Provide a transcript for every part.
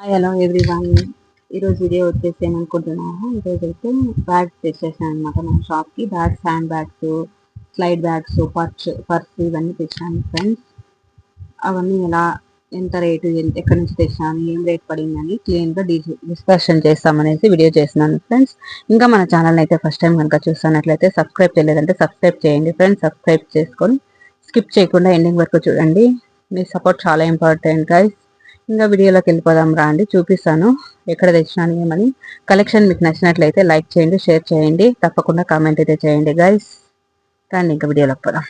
Hello everyone ఈరోజు video వచ్చేసి ఏమనుకుంటున్నాను ఈరోజు అయితే బ్యాగ్స్ తెచ్చేసాను అనమాట మన షాప్కి bags hand bags slide bags parch purse ఇవన్నీ తెచ్చాను ఫ్రెండ్స్ అవన్నీ ఎలా ఎంత రేటు ఎక్కడి నుంచి తెచ్చాను ఏం రేట్ పడిందని క్లీన్గా డిస్కషన్ చేస్తామనేసి వీడియో చేస్తున్నాను ఫ్రెండ్స్ ఇంకా మన ఛానల్ అయితే ఫస్ట్ టైం కనుక చూస్తున్నట్లయితే సబ్స్క్రైబ్ చేయలేదంటే సబ్స్క్రైబ్ చేయండి ఫ్రెండ్స్ సబ్స్క్రైబ్ చేసుకొని స్కిప్ చేయకుండా ఎండింగ్ వరకు చూడండి. మీ సపోర్ట్ చాలా ఇంపార్టెంట్ గైస్ ఇంకా వీడియోలోకి వెళ్ళిపోదాం రా అండి చూపిస్తాను ఎక్కడ తెచ్చినాను ఏమని. కలెక్షన్ మీకు నచ్చినట్లయితే లైక్ చేయండి షేర్ చేయండి తప్పకుండా కామెంట్ అయితే చేయండి గైస్ కానీ ఇంకా వీడియోలోకి పోదాం.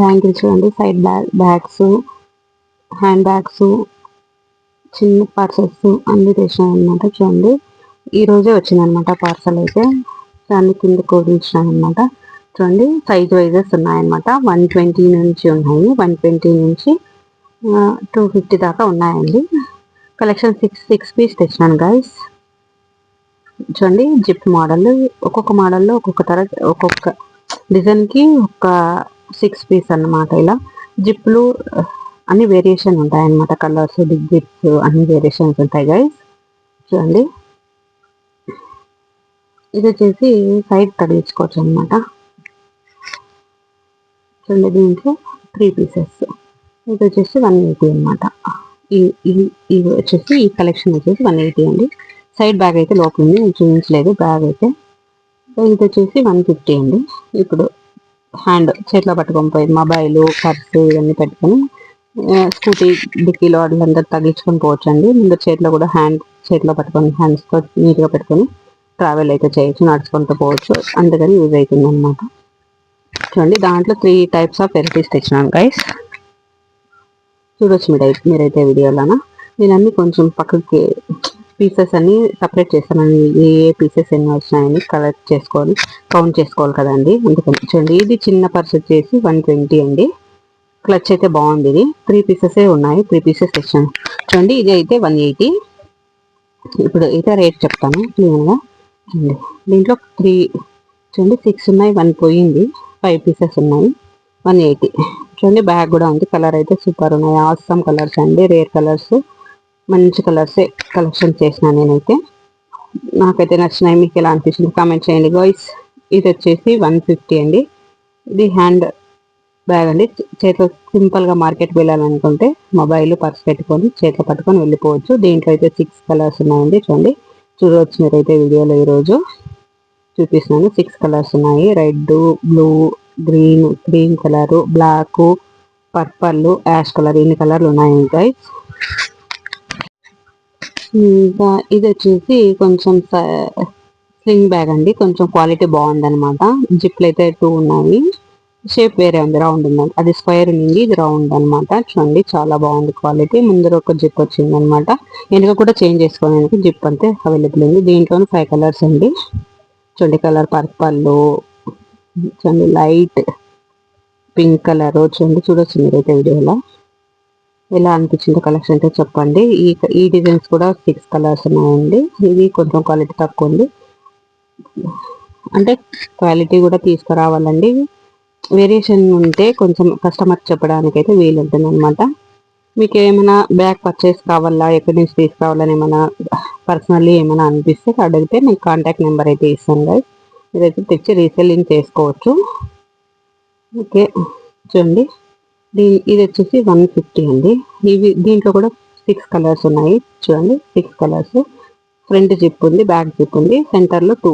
బ్యాంకిల్ చూడండి side bag bags hand bags చిన్న పార్సల్స్ అన్ని తెచ్చినాను అనమాట చూడండి. ఈ రోజే వచ్చింది పార్సల్ అయితే. దాన్ని కింద కోడించినాను అనమాట చూడండి సైజ్ వైజెస్ ఉన్నాయన్నమాట. వన్ ట్వంటీ నుంచి ఉన్నాయి వన్ ట్వంటీ నుంచి టూ ఫిఫ్టీ దాకా ఉన్నాయండి. కలెక్షన్ సిక్స్ సిక్స్ పీస్ తెచ్చినాను గైస్ చూడండి జిప్ మోడల్ ఒక్కొక్క మోడల్లో ఒక్కొక్క తర ఒక్కొక్క డిజైన్కి ఒక సిక్స్ పీస్ అన్నమాట ఇలా. జిప్లు అన్ని వేరియేషన్ ఉంటాయి అన్నమాట కలర్స్ బిగ్ జిప్స్ అన్ని వేరియేషన్స్ ఉంటాయి గైస్ చూడండి. ఇది వచ్చేసి సైడ్ తగిలించుకోవచ్చు అనమాట చూడండి దీంట్లో త్రీ పీసెస్ ఇది వచ్చేసి వన్ ఎయిటీ అనమాట ఇది వచ్చేసి ఈ కలెక్షన్ వచ్చేసి వన్ ఎయిటీ అండి. సైడ్ బ్యాగ్ అయితే లోపల ఉంది నేను చూపించలేదు. బ్యాగ్ అయితే ఇది వచ్చేసి వన్ ఫిఫ్టీ అండి. ఇప్పుడు హ్యాండ్ చేతిలో పట్టుకొని పోయి మొబైల్ పర్సు ఇవన్నీ పెట్టుకొని స్కూటీ డిక్కీలో అట్లంతా తగ్గించుకొని పోవచ్చు అండి ముందు చేతిలో కూడా హ్యాండ్ చేతిలో పట్టుకొని హ్యాండ్స్తో నీట్గా పెట్టుకొని ట్రావెల్ అయితే చేయొచ్చు నడుచుకుంటూ పోవచ్చు. అందుకని యూజ్ అవుతుంది అనమాట చూడండి దాంట్లో త్రీ టైప్స్ ఆఫ్ వెరైటీస్ తెచ్చినాను గైస్ చూడొచ్చు మీరు మీరైతే వీడియోలోన? నేను అన్ని కొంచెం పక్కకి పీసెస్ అన్ని సపరేట్ చేస్తాను ఏ ఏ పీసెస్ ఎన్ని వచ్చినాయని కలెక్ట్ చేసుకోవాలి కౌంట్ చేసుకోవాలి కదండి. అందుకని చూడండి ఇది చిన్న పర్స్ వచ్చేసి వన్ ట్వంటీ అండి. క్లచ్ అయితే బాగుంది ఇది. త్రీ పీసెసే ఉన్నాయి. త్రీ పీసెస్ తెచ్చాను. చూడండి ఇది అయితే వన్ ఎయిటీ ఇప్పుడు అయితే రేట్ చెప్తాను. క్లీన్గా చూడండి దీంట్లో త్రీ చూడండి సిక్స్ ఉన్నాయి వన్ పోయింది. ఫైవ్ పీసెస్ ఉన్నాయి. వన్ ఎయిటీ చూడండి బ్యాగ్ కూడా ఉంది. కలర్ అయితే సూపర్ ఉన్నాయి. ఆసమ్ కలర్స్ అండి. రేర్ కలర్స్ మంచి కలర్సే కలెక్షన్ చేసిన నేనైతే. నాకైతే నచ్చినాయి. మీకు ఎలా అనిపించింది కామెంట్ చేయండి గోయిస్ ఇది వచ్చేసి వన్ ఫిఫ్టీ అండి. ఇది హ్యాండ్ బ్యాగ్ అండి. చేతిలో సింపుల్గా మార్కెట్ వెళ్ళాలనుకుంటే మొబైల్ పర్స్ పెట్టుకొని చేతిలో పట్టుకొని వెళ్ళిపోవచ్చు. దీంట్లో అయితే సిక్స్ కలర్స్ ఉన్నాయండి. చూడండి. చూడవచ్చు మీరైతే వీడియోలో ఈరోజు చూపిస్తున్నాను. సిక్స్ కలర్స్ ఉన్నాయి. Red blue green green colour black purple ash colour ఇన్ని కలర్లు ఉన్నాయి గైస్ ఇంకా ఇది వచ్చేసి కొంచెం స్లింగ్ బ్యాగ్ అండి. కొంచెం క్వాలిటీ బాగుందనమాట జిప్లు అయితే టూ ఉన్నాయి. షేప్ వేరే ఉంది. రౌండ్ ఉంది. అది స్క్వేర్ ఉంది. ఇది రౌండ్ అనమాట చూడండి చాలా బాగుంది క్వాలిటీ. ముందర ఒక జిప్ వచ్చింది అనమాట వెనుక కూడా చేంజ్ చేసుకోవడానికి జిప్ అంతే అవైలబుల్ ఉంది. దీంట్లో ఫైవ్ కలర్స్ అండి. చూడండి కలర్ పర్పల్ చూడండి లైట్ పింక్ కలర్ చూడండి చూడొచ్చు మీరైతే వీడియోలో. ఎలా అనిపించిందో కలెక్షన్ అయితే చెప్పండి. ఈ ఈ డిజైన్స్ కూడా సిక్స్ కలర్స్ ఉన్నాయండి. ఇది కొంచెం క్వాలిటీ తక్కువ ఉంది. అంటే క్వాలిటీ కూడా తీసుకురావాలండి. వేరియేషన్ ఉంటే కొంచెం కస్టమర్ చెప్పడానికి అయితే వీలుంటుంది అనమాట మీకు ఏమైనా బ్యాగ్ పర్చేస్ కావాలా? ఎక్కడి నుంచి తీసుకురావాలని ఏమైనా పర్సనల్లీ ఏమైనా అనిపిస్తే అడిగితే మీకు కాంటాక్ట్ నెంబర్ అయితే ఇస్తాను గైస్ మీరైతే తెచ్చి రీసెల్లింగ్ చేసుకోవచ్చు. ఓకే చూడండి. దీ ఇది వచ్చేసి వన్ ఫిఫ్టీ అండి. ఇవి దీంట్లో కూడా సిక్స్ కలర్స్ ఉన్నాయి. చూడండి సిక్స్ కలర్స్. ఫ్రంట్ జిప్ ఉంది బ్యాక్ జిప్ ఉంది సెంటర్లో టూ.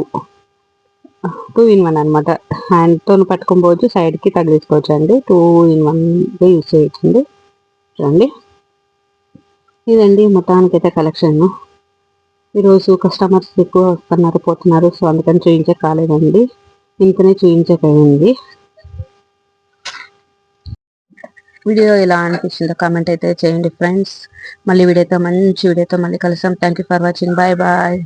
టూ ఇన్ వన్ అనమాట హ్యాండ్తో పట్టుకోవచ్చు సైడ్కి తగిలించుకోవచ్చు అండి. టూ ఇన్ వన్గా యూజ్ చేయొచ్చండి. చూడండి. ఇదండి మొత్తానికైతే కలెక్షన్. ఈరోజు కస్టమర్స్ ఎక్కువ వస్తున్నారు పోతున్నారు. సో అందుకని చూయించే కాలేదండి. ఇంతనే చూయించకపోయింది. వీడియో ఎలా అనిపించిందో కామెంట్ అయితే చేయండి ఫ్రెండ్స్ మళ్ళీ వీడియోతో మంచి వీడియోతో మళ్ళీ కలుస్తాం. Thank for watching bye bye